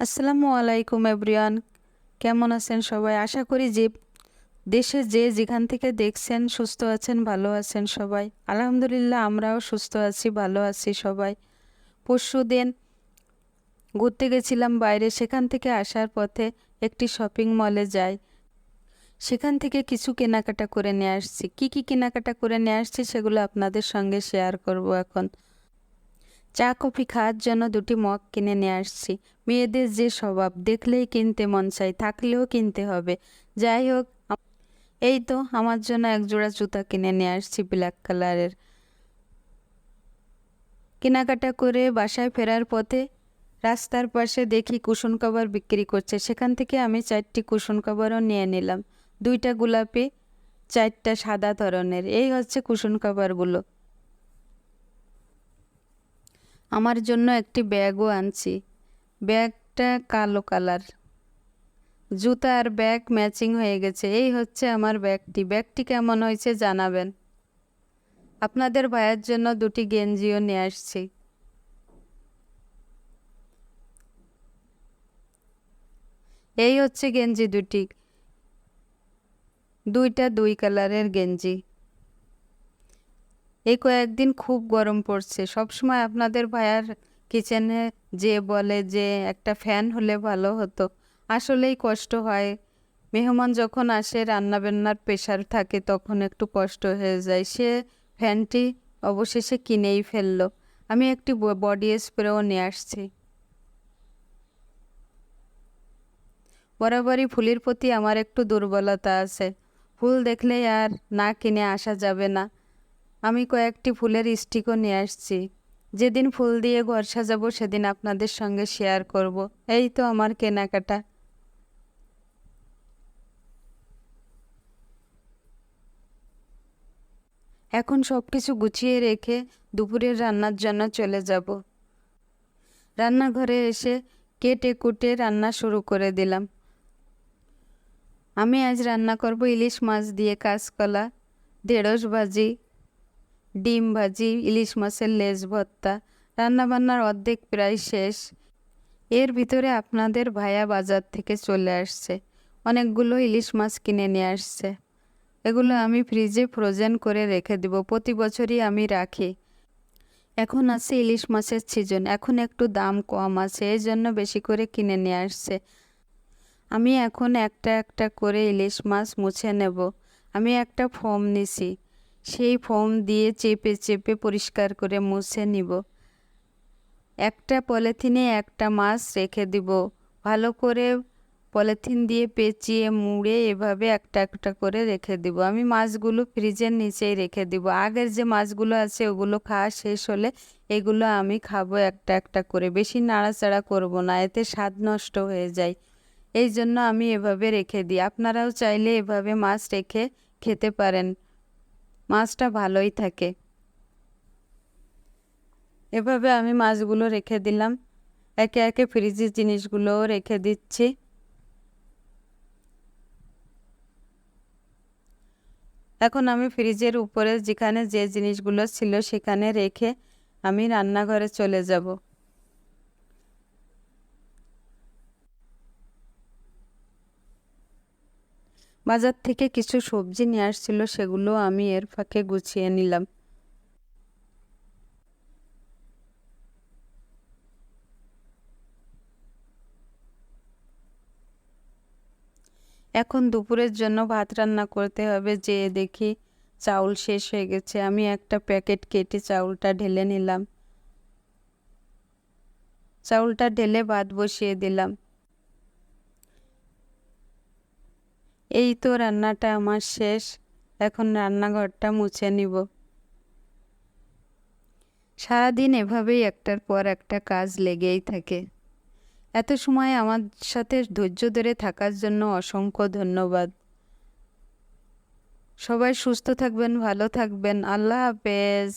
আসসালামু আলাইকুম এভরিওয়ান। কেমন আছেন সবাই? আশা করি যে দেশে যে যেখান থেকে দেখছেন সুস্থ আছেন, ভালো আছেন সবাই। আলহামদুলিল্লাহ, আমরাও সুস্থ আছি, ভালো আছি সবাই। পরশু দিন ঘুরতে গেছিলাম বাইরে, সেখান থেকে আসার পথে একটি শপিং মলে যাই। সেখান থেকে কিছু কেনাকাটা করে নিয়ে আসছি। কি কি কেনাকাটা করে নিয়ে আসছি সেগুলো আপনাদের সঙ্গে শেয়ার করব এখন। চা কফি খাওয়ার জন্য দুটি মগ কিনে নিয়ে আসছি। মেয়েদের যে স্বভাব, দেখলেই কিনতে মন চাই থাকলেও কিনতে হবে। যাই হোক এই তো আমার জন্য এক জোড়া জুতা কিনে নিয়ে আসছি ব্ল্যাক কালারের। কেনাকাটা করে বাসায় ফেরার পথে রাস্তার পাশে দেখি কুশন কভার বিক্রি করছে। সেখান থেকে আমি চারটি কুশন কভারও নিয়ে নিলাম। দুইটা গোলাপি, চারটা সাদা ধরনের। এই হচ্ছে কুশন কভারগুলো। আমার জন্য একটি ব্যাগও আনছি। ব্যাগটা কালো কালার। জুতা আর ব্যাগ ম্যাচিং হয়ে গেছে। এই হচ্ছে আমার ব্যাগটি। ব্যাগটি কেমন হয়েছে জানাবেন। আপনাদের ভাইয়ের জন্য দুটি গেঞ্জিও নিয়ে আসছি। এই হচ্ছে গেঞ্জি দুটি। দুইটা দুই কালারের গেঞ্জি। এই কয়েকদিন খুব গরম পড়ছে। সবসময় আপনাদের ভাইয়ার কিচেনে যে বলে যে একটা ফ্যান হলে ভালো হতো। আসলেই কষ্ট হয়। মেহমান যখন আসে রান্না বান্নার প্রেশার থাকে, তখন একটু কষ্ট হয়ে যায়। সে ফ্যানটি অবশেষে কিনেই ফেলল। আমি একটি বডি স্প্রেও নিয়ে আসছি। বরাবরই ফুলের প্রতি আমার একটু দুর্বলতা আছে। ফুল দেখলেই আর না কিনে আসা যাবে না। আমি কয়েকটি ফুলের স্টিকও নিয়ে আসছি। যেদিন ফুল দিয়ে ঘর সাজাবো, সেদিন আপনাদের সঙ্গে শেয়ার করব। এই তো আমার কেনাকাটা। এখন সব কিছু গুছিয়ে রেখে দুপুরের রান্নার জন্য চলে যাব। রান্নাঘরে এসে কেটে কুটে রান্না শুরু করে দিলাম। আমি আজ রান্না করব ইলিশ মাছ দিয়ে কাঁচকলা, ঢেঁড়স ভাজি ডিম ভাজি, ইলিশ মাছের লেজ ভর্তা, রান্নাবান্নার অর্ধেক প্রায় শেষ। এর ভিতরে আপনাদের ভায়া বাজার থেকে চলে আসছে। অনেকগুলো ইলিশ মাছ কিনে নিয়ে আসছে। এগুলো আমি ফ্রিজে ফ্রোজেন করে রেখে দেব। প্রতি বছরই আমি রাখি। এখন আছে ইলিশ মাছের সিজন এখন একটু দাম কম আছে এই জন্য বেশি করে কিনে নিয়ে আসছে। আমি এখন একটা একটা করে ইলিশ মাছ মুছে নেব। আমি একটা ফোম নিছি। সেই ফোম দিয়ে চেপে চেপে পরিষ্কার করে মুছে নিব। একটা পলিথিনে একটা মাছ রেখে দিব। ভালো করে পলিথিন দিয়ে পেঁচিয়ে, মুড়ে এভাবে একটা একটা করে রেখে দিব। আমি মাছগুলো ফ্রিজের নিচেই রেখে দিব। আগের যে মাছগুলো আছে, ওগুলো খাওয়া শেষ হলে এগুলো আমি খাব একটা একটা করে। বেশি নাড়াচাড়া করব না, এতে স্বাদ নষ্ট হয়ে যায়। এই জন্য আমি এভাবে রেখে দিই। আপনারাও চাইলে এভাবে মাছ রেখে খেতে পারেন। মাছটা ভালোই থাকে। এভাবে আমি মাছগুলো রেখে দিলাম। একে একে ফ্রিজের জিনিসগুলোও রেখে দিচ্ছি। এখন আমি ফ্রিজের উপরে যেখানে যে জিনিসগুলো ছিল সেখানে রেখে আমি রান্নাঘরে চলে যাব। বাজার থেকে কিছু সবজি নিয়ে আসছিল, সেগুলো আমি এর ফাঁকে গুছিয়ে নিলাম। এখন দুপুরের জন্য ভাত রান্না করতে হবে, যে দেখি চাউল শেষ হয়ে গেছে, আমি একটা প্যাকেট কেটে চাউলটা ঢেলে নিলাম। চাউলটা ঢেলে ভাত বসিয়ে দিলাম। এই তো রান্নাটা আমার শেষ, এখন রান্নাঘরটা মুছে নিব। সারাদিন এভাবেই একটার পর একটা কাজ লেগেই থাকে। এত সময় আমার সাথে ধৈর্য ধরে থাকার জন্য অসংখ্য ধন্যবাদ। সবাই সুস্থ থাকবেন, ভালো থাকবেন। আল্লাহ হাফেজ।